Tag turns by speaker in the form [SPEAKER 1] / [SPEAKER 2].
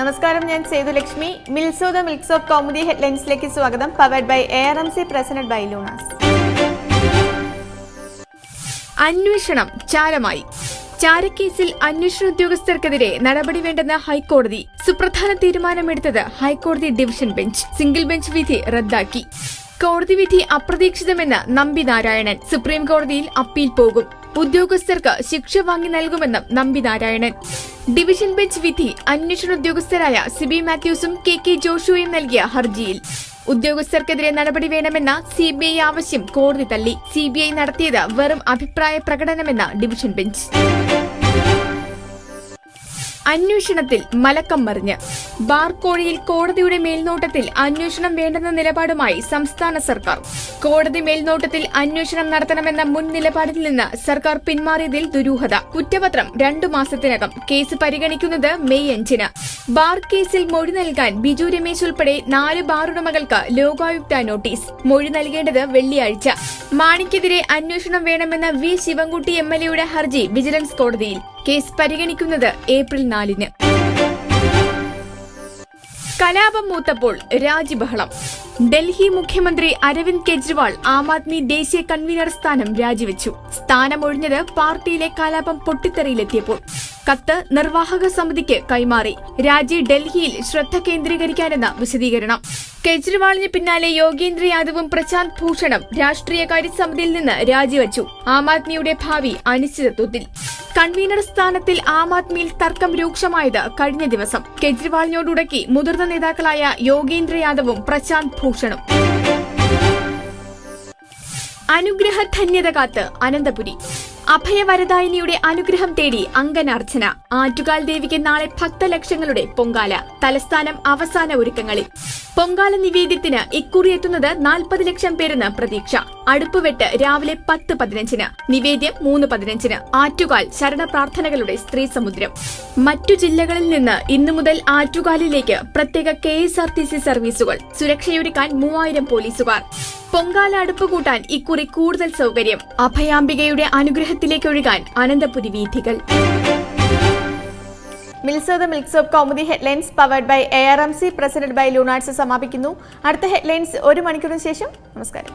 [SPEAKER 1] നമസ്കാരം ഞാൻ സേതുലക്ഷ്മി മിൽസോ ദ മിൽക്സ് ഓഫ് കോമഡി ഹെഡ്ലൈൻസിലേക്ക് സ്വാഗതം. Powered by A R M C presented by Lunas.
[SPEAKER 2] അന്വേഷണം ചാരമായി. ചാരക്കേസിൽ അന്വേഷണ ഉദ്യോഗസ്ഥർക്കെതിരെ നടപടി വേണ്ടെന്ന ഹൈക്കോടതി. സുപ്രധാന തീരുമാനമെടുത്തത് ഹൈക്കോടതി ഡിവിഷൻ ബെഞ്ച്. സിംഗിൾ ബെഞ്ച് വിധി റദ്ദാക്കി. കോടതി വിധി അപ്രതീക്ഷിതമെന്ന് നമ്പി നാരായണൻ. സുപ്രീം കോടതിയിൽ അപ്പീൽ പോകും. ഉദ്യോഗസ്ഥർക്ക് ശിക്ഷ വാങ്ങി നൽകുമെന്നും നമ്പി നാരായണൻ. ഡിവിഷൻ ബെഞ്ച് വിധി അന്വേഷണ ഉദ്യോഗസ്ഥരായ സിബി മാത്യൂസും കെ കെ ജോഷുവയും നൽകിയ ഹർജിയിൽ. ഉദ്യോഗസ്ഥർക്കെതിരെ നടപടി വേണമെന്ന സി ബി ഐ ആവശ്യം കോടതി തള്ളി. സി ബി ഐ നടത്തിയത് വെറും അഭിപ്രായ പ്രകടനമെന്ന ഡിവിഷൻ ബെഞ്ച്. അന്വേഷണത്തിൽ മലക്കം മറിഞ്ഞ്. ബാർകോഴിയിൽ കോടതിയുടെ മേൽനോട്ടത്തിൽ അന്വേഷണം വേണ്ടെന്ന നിലപാടുമായി സംസ്ഥാന സർക്കാർ. കോടതി മേൽനോട്ടത്തിൽ അന്വേഷണം നടത്തണമെന്ന മുൻ നിലപാടിൽ നിന്ന് സർക്കാർ പിന്മാറിയതിൽ ദുരൂഹത. കുറ്റപത്രം രണ്ടു മാസത്തിനകം കേസ് പരിഗണിക്കുന്നത് മെയ് അഞ്ചിന്. ബാർ കേസിൽ മൊഴി നൽകാൻ ബിജു രമേശ് ഉൾപ്പെടെ നാല് ബാർ ഉടമകൾക്ക് ലോകായുക്ത നോട്ടീസ്. മൊഴി നൽകേണ്ടത് വെള്ളിയാഴ്ച. മാണിക്കെതിരെ അന്വേഷണം വേണമെന്ന വി ശിവൻകുട്ടി എം എൽ എയുടെ ഹർജി വിജിലൻസ് കോടതിയിൽ. കേസ് പരിഗണിക്കുന്നത് ഏപ്രിൽ നാലിന്. കലാപം മൂത്തപ്പോൾ രാജിബഹളം ഡൽഹി മുഖ്യമന്ത്രി അരവിന്ദ് കെജ്രിവാൾ ആം ആദ്മി ദേശീയ കൺവീനർ സ്ഥാനം രാജിവെച്ചു. സ്ഥാനമൊഴിഞ്ഞത് പാർട്ടിയിലെ കലാപം പൊട്ടിത്തെറിയിലെത്തിയപ്പോൾ. കത്ത് നിർവാഹക സമിതിക്ക് കൈമാറി. രാജി ഡൽഹിയിൽ ശ്രദ്ധ കേന്ദ്രീകരിക്കാനെന്ന വിശദീകരണം. കെജ്രിവാളിന് പിന്നാലെ യോഗേന്ദ്ര യാദവും പ്രശാന്ത് ഭൂഷണും രാഷ്ട്രീയകാര്യ സമിതിയിൽ നിന്ന് രാജിവെച്ചു. ആം ആദ്മിയുടെ ഭാവി അനിശ്ചിതത്വത്തിൽ. കൺവീനർ സ്ഥാനത്തിൽ ആം ആദ്മിയിൽ തർക്കം രൂക്ഷമായത് കഴിഞ്ഞ ദിവസം. കെജ്രിവാളിനോടുടക്കി മുതിർന്ന നേതാക്കളായ യോഗേന്ദ്ര യാദവും പ്രശാന്ത് ഭൂഷണും. അനുഗ്രഹ ധന്യത കാത്ത് അനന്തപുരി. അഭയവരദായിനിയുടെ അനുഗ്രഹം തേടി അങ്കനാർച്ചന ആറ്റുകാൽ ദേവിക്ക് നാളെ ഭക്തലക്ഷങ്ങളുടെ പൊങ്കാല. തലസ്ഥാനം അവസാന ഒരുക്കങ്ങളിൽ. പൊങ്കാല നിവേദ്യത്തിന് ഇക്കുറി എത്തുന്നത് നാൽപ്പത് ലക്ഷം പേരെന്ന് പ്രതീക്ഷ. അടുപ്പുവെട്ട് രാവിലെ പത്ത് പതിനഞ്ചിന്. നിവേദ്യം മൂന്ന് പതിനഞ്ചിന്. ആറ്റുകാൽ ശരണ പ്രാർത്ഥനകളുടെ സ്ത്രീ സമുദ്രം. മറ്റു ജില്ലകളിൽ നിന്ന് ഇന്നു മുതൽ ആറ്റുകാലിലേക്ക് പ്രത്യേക K S R T C സർവീസുകൾ. സുരക്ഷയൊരുക്കാൻ മൂവായിരം പോലീസുകാർ. പൊങ്കാല അടുപ്പ് കൂട്ടാൻ ഇക്കുറി കൂടുതൽ സൗകര്യം. അഭയാംബികയുടെ അനുഗ്രഹത്തിലേക്ക് ഒഴുകാൻ അനന്തപുരി വീഥികൾ.
[SPEAKER 1] മിൽസോ the milks of headlines powered by A R M C president by Lunarts സമാപിക്കുന്നു. അടുത്ത ഹെഡ്ലൈൻസ് ഒരു മണിക്കൂറിന് ശേഷം. നമസ്കാരം.